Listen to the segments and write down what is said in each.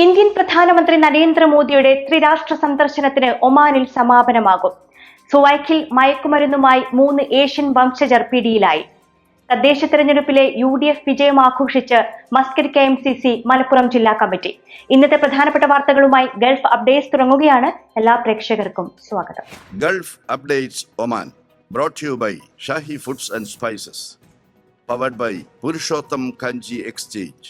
Indian പ്രധാനമന്ത്രി നരേന്ദ്രമോദിയുടെ ത്രിരാഷ്ട്ര സന്ദർശനത്തിന് ഒമാനിൽ സമാപനമാകും സുവൈഖിൽ മയക്കുമരുന്നുമായി മൂന്ന് ഏഷ്യൻ വംശജർ പിടിയിലായി തദ്ദേശ തെരഞ്ഞെടുപ്പിലെ യു ഡി എഫ് വിജയം ആഘോഷിച്ച് Muscat K M C C Malappuram ജില്ലാ കമ്മിറ്റി ഇന്നത്തെ പ്രധാനപ്പെട്ട വാർത്തകളുമായി ഗൾഫ് അപ്ഡേറ്റ്സ് തുടങ്ങുകയാണ് എല്ലാ പ്രേക്ഷകർക്കും സ്വാഗതം gulf updates Oman brought you by Shahi Foods and Spices. Powered by Purushottam Kanji Exchange.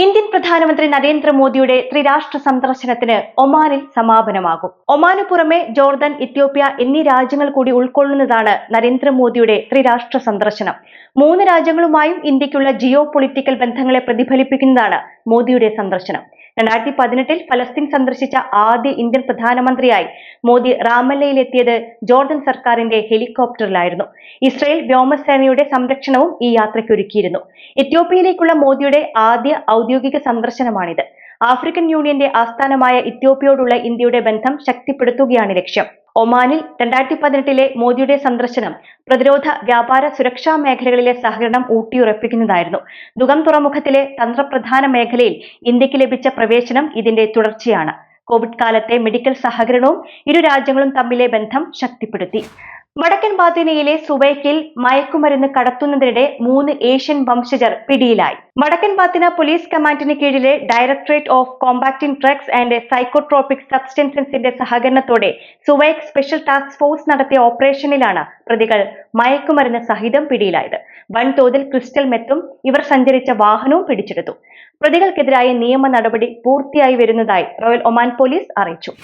Indian പ്രധാനമന്ത്രി നരേന്ദ്രമോദിയുടെ ത്രിരാഷ്ട്ര സന്ദർശനത്തിന് ഒമാനിൽ സമാപനമാകും. ഒമാന് പുറമെ ജോർദൻ ഇത്യോപ്യ എന്നീ രാജ്യങ്ങൾ കൂടി ഉൾക്കൊള്ളുന്നതാണ് നരേന്ദ്രമോദിയുടെ ത്രിരാഷ്ട്ര സന്ദർശനം. മൂന്ന് രാജ്യങ്ങളുമായും ഇന്ത്യക്കുള്ള ജിയോ പൊളിറ്റിക്കൽ ബന്ധങ്ങളെ പ്രതിഫലിപ്പിക്കുന്നതാണ് മോദിയുടെ സന്ദർശനം. രണ്ടായിരത്തി പതിനെട്ടിൽ ഫലസ്തീൻ സന്ദർശിച്ച ആദ്യ ഇന്ത്യൻ പ്രധാനമന്ത്രിയായി മോദി റാമല്ലയിലെത്തിയത് ജോർദൻ സർക്കാരിന്റെ ഹെലികോപ്റ്ററിലായിരുന്നു. ഇസ്രയേൽ വ്യോമസേനയുടെ സംരക്ഷണവും ഈ യാത്രയ്ക്കൊരുക്കിയിരുന്നു. എത്യോപ്യയിലേക്കുള്ള മോദിയുടെ ആദ്യ ഔദ്യോഗിക സന്ദർശനമാണിത്. ആഫ്രിക്കൻ യൂണിയന്റെ ആസ്ഥാനമായ ഇത്യോപ്യയോടുള്ള ഇന്ത്യയുടെ ബന്ധം ശക്തിപ്പെടുത്തുകയാണ് ലക്ഷ്യം. ഒമാനിൽ രണ്ടായിരത്തി പതിനെട്ടിലെ മോദിയുടെ സന്ദർശനം പ്രതിരോധ വ്യാപാര സുരക്ഷാ മേഖലകളിലെ സഹകരണം ഊട്ടിയുറപ്പിക്കുന്നതായിരുന്നു. ദുഗം തുറമുഖത്തിലെ തന്ത്രപ്രധാന മേഖലയിൽ ഇന്ത്യയ്ക്ക് ലഭിച്ച പ്രവേശനം ഇതിന്റെ തുടർച്ചയാണ്. കോവിഡ് കാലത്തെ മെഡിക്കൽ സഹകരണവും ഇരു രാജ്യങ്ങളും തമ്മിലെ ബന്ധം ശക്തിപ്പെടുത്തി. വടക്കൻ ബാത്തിനയിലെ സുവൈക്കിൽ മയക്കുമരുന്ന് കടത്തുന്നതിനിടെ മൂന്ന് ഏഷ്യൻ വംശജർ പിടിയിലായി. വടക്കൻ ബാത്തിന പോലീസ് കമാൻഡിന് കീഴിലെ directorate of combating drugs and psychotropic സബ്സ്റ്റൻസസിന്റെ സഹകരണത്തോടെ സുവൈക്ക് സ്പെഷ്യൽ ടാസ്ക് ഫോഴ്സ് നടത്തിയ ഓപ്പറേഷനിലാണ് പ്രതികൾ മയക്കുമരുന്ന് സഹിതം പിടിയിലായത്. വൻതോതിൽ ക്രിസ്റ്റൽ മെത്തും ഇവർ സഞ്ചരിച്ച വാഹനവും പിടിച്ചെടുത്തു. പ്രതികൾക്കെതിരായ നിയമ നടപടി പൂർത്തിയായി വരുന്നതായി റോയൽ ഒമാൻ പോലീസ് അറിയിച്ചു.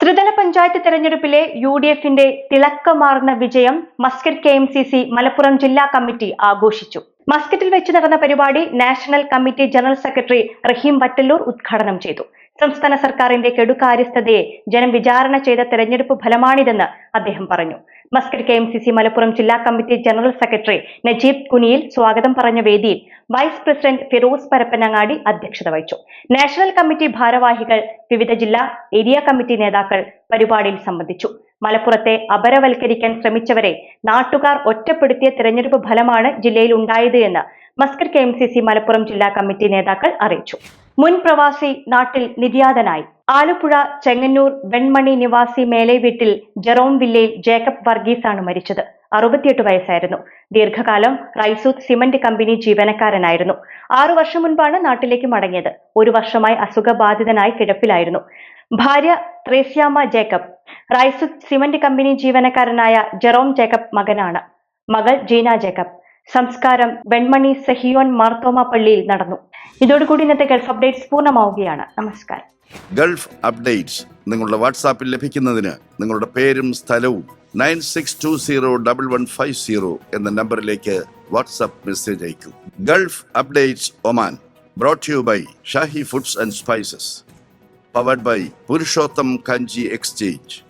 ത്രിതല പഞ്ചായത്ത് തെരഞ്ഞെടുപ്പിലെ യു ഡി എഫിന്റെ തിളക്കമാർന്ന വിജയം Muscat K M C C Malappuram ജില്ലാ കമ്മിറ്റി ആഘോഷിച്ചു. മസ്കറ്റിൽ വെച്ച് നടന്ന പരിപാടി national committee general secretary Rahim Vattallur ഉദ്ഘാടനം ചെയ്തു. സംസ്ഥാന സർക്കാരിന്റെ കെടുകാര്യസ്ഥതയെ ജനം വിചാരണ ചെയ്ത തെരഞ്ഞെടുപ്പ് ഫലമാണിതെന്ന് അദ്ദേഹം പറഞ്ഞു. Muscat K M C C Malappuram ജില്ലാ committee general secretary Najeeb Kuniyil സ്വാഗതം പറഞ്ഞ വേദിയിൽ വൈസ് പ്രസിഡന്റ് ഫിറോസ് പരപ്പനങ്ങാടി അധ്യക്ഷത വഹിച്ചു. നാഷണൽ കമ്മിറ്റി ഭാരവാഹികൾ വിവിധ ജില്ലാ ഏരിയ കമ്മിറ്റി നേതാക്കൾ പരിപാടിയിൽ സംബന്ധിച്ചു. മലപ്പുറത്തെ അപരവൽക്കരിക്കാൻ ശ്രമിച്ചവരെ നാട്ടുകാർ ഒറ്റപ്പെടുത്തിയ തെരഞ്ഞെടുപ്പ് ഫലമാണ് ജില്ലയിൽ ഉണ്ടായത് എന്ന് Muscat K M C C Malappuram ജില്ലാ കമ്മിറ്റി നേതാക്കൾ അറിയിച്ചു. മുൻ പ്രവാസി നാട്ടിൽ നിര്യാതനായി. ആലപ്പുഴ ചെങ്ങന്നൂർ വെൺമണി നിവാസി മേലെ വീട്ടിൽ ജെറോം വില്ലയിൽ ജേക്കബ് വർഗീസാണ് മരിച്ചത്. അറുപത്തിയെട്ട് വയസ്സായിരുന്നു. ദീർഘകാലം റൈസൂത്ത് സിമന്റ് കമ്പനി ജീവനക്കാരനായിരുന്നു. ആറു വർഷം മുൻപാണ് നാട്ടിലേക്ക് മടങ്ങിയത്. ഒരു വർഷമായി അസുഖബാധിതനായി കിടപ്പിലായിരുന്നു. ഭാര്യ Thresiamma Jacob Raysut cement company ജീവനക്കാരനായ ജെറോം ജേക്കബ് മകനാണ്. മകൾ ജീന ജേക്കബ് സംസ്കാരം വെൺമണി സെഹിയോൻ മാർത്തോമ പള്ളിയിൽ നടന്നു. ഇതോടുകൂടി ഇന്നത്തെ ഗൾഫ് അപ്ഡേറ്റ്സ് പൂർണമാവുകയാണ്. നമസ്കാരം. ഗൾഫ് അപ്ഡേറ്റ്സ് നിങ്ങളുടെ വാട്സാപ്പിൽ ലഭിക്കുന്നതിന് നിങ്ങളുടെ പേരും സ്ഥലവും nine six two zero double one five zero എന്ന നമ്പറിലേക്ക് WhatsApp message അയക്കൂ. Gulf updates Oman brought you by Shahi foods and spices powered by Purushottam Kanji exchange